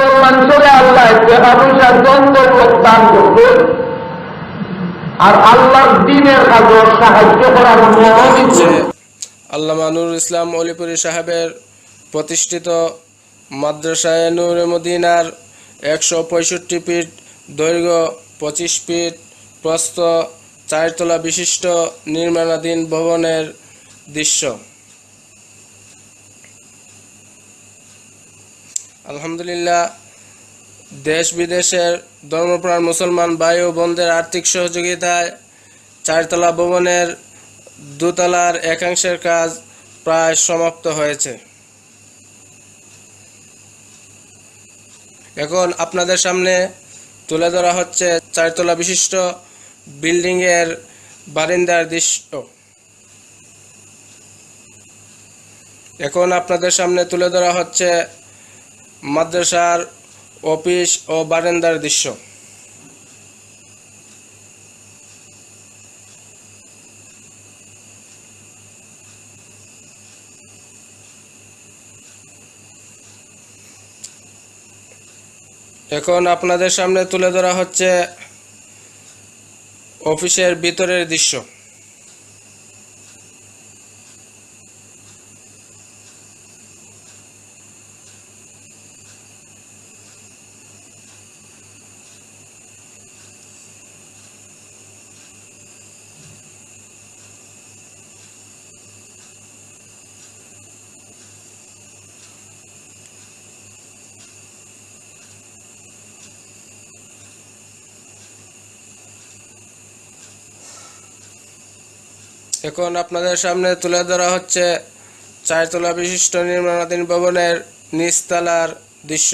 পূর্বাঞ্চলে আল্লাহ পয়সার দ্বন্দ্ব প্রস্থান করবে। আর আল্লাহর দিনের কাজে সাহায্য করার মনোনীত যে আল্লামা নুরুল ইসলাম অলিপুরি সাহেবের প্রতিষ্ঠিত মাদ্রাসায় নূরে মদিনার একশো পঁয়ষট্টি ফিট দৈর্ঘ্য পঁচিশ ফিট প্রস্থ চারতলা বিশিষ্ট নির্মাণাধীন ভবনের দৃশ্য। আলহামদুলিল্লাহ, দেশ বিদেশের ধর্মপ্রাণ মুসলমান ভাই ও বোনদের আর্থিক সহযোগিতায় চারতলা ভবনের দোতলার একাংশের কাজ প্রায় সমাপ্ত হয়েছে। এখন আপনাদের সামনে তুলে ধরা হচ্ছে চারতলা বিশিষ্ট বিল্ডিংয়ের বারিন্দার দৃশ্য। এখন আপনাদের সামনে তুলে ধরা হচ্ছে মাদ্রাসার অফিস ও বারান্দার দৃশ্য। এখন আপনাদের সামনে তুলে ধরা হচ্ছে অফিসের ভিতরের দৃশ্য। এখন আপনাদের সামনে তুলে ধরা হচ্ছে চারতলা বিশিষ্ট নির্মাণাধীন ভবনের নিচতলার দৃশ্য।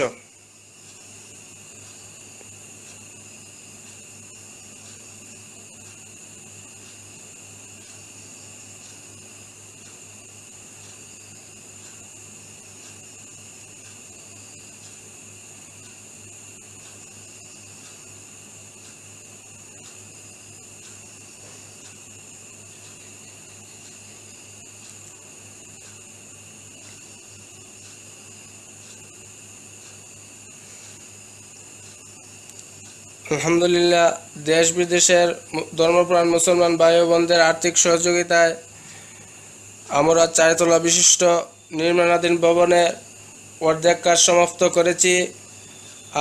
আলহামদুলিল্লাহ দেশ বিদেশের ধর্মপ্রাণ মুসলমান ভাই বোনদের আর্থিক সহযোগিতায় আমরা চারতলা বিশিষ্ট নির্মাণাধীন ভবনে অর্ধেক কাজ সমাপ্ত করেছি।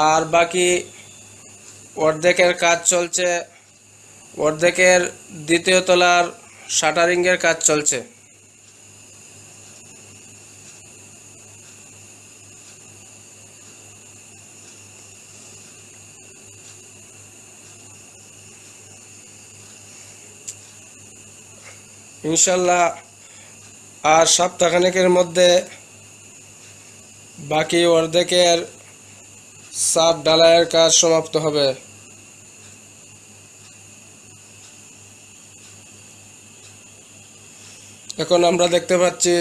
আর বাকি অর্ধেকের কাজ চলছে, অর্ধেকের দ্বিতীয় তলার শাটারিংয়ের কাজ চলছে। ইনশাল্লাহ আর সপ্তাহখানেকের মধ্যে বাকি অর্ধেকের সাত ডালাইয়ের কাজ সমাপ্ত হবে। এখন আমরা দেখতে পাচ্ছি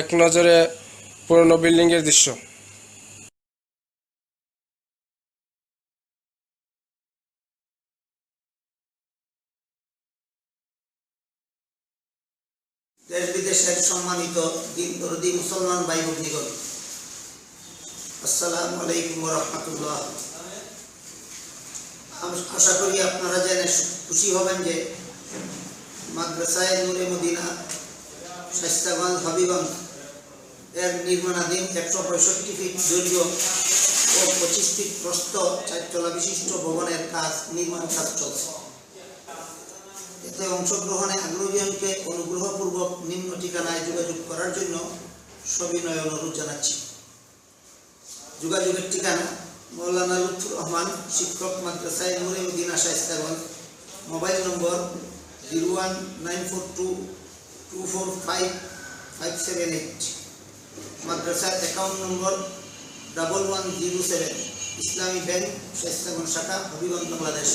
এক নজরে পুরনো বিল্ডিংয়ের দৃশ্য। দেশ বিদেশের সম্মানিত মুসলমান ভাই ভগ্নিগণ আসসালামু আলাইকুম রহমতুল্লাহ। আশা করি আপনারা জেনে খুশি হবেন যে মাদ্রাসায় নূরে মদিনা স্বাস্থ্যগঞ্জ হবিগঞ্জ এর নির্মাণাধীন একশো পঁয়ষট্টি ফিট দৈর্ঘ্য ও পঁচিশ ফিট প্রস্থ চারতলা বিশিষ্ট ভবনের কাজ নির্মাণ কাজ চলছে। এতে অংশগ্রহণে আগ্রহীকে অনুগ্রহপূর্বক নিম্ন ঠিকানায় যোগাযোগ করার জন্য সবিনয় অনুরোধ জানাচ্ছি। যোগাযোগের ঠিকানা মৌলানা লুৎফুর রহমান, শিক্ষক, মাদ্রাসায় Noore Madina Shaistaganj mobile number zero one nine four two two four five five seven eight. মাদ্রাসার account number double one zero seven, Islami bank শাখা হবিগঞ্জ বাংলাদেশ।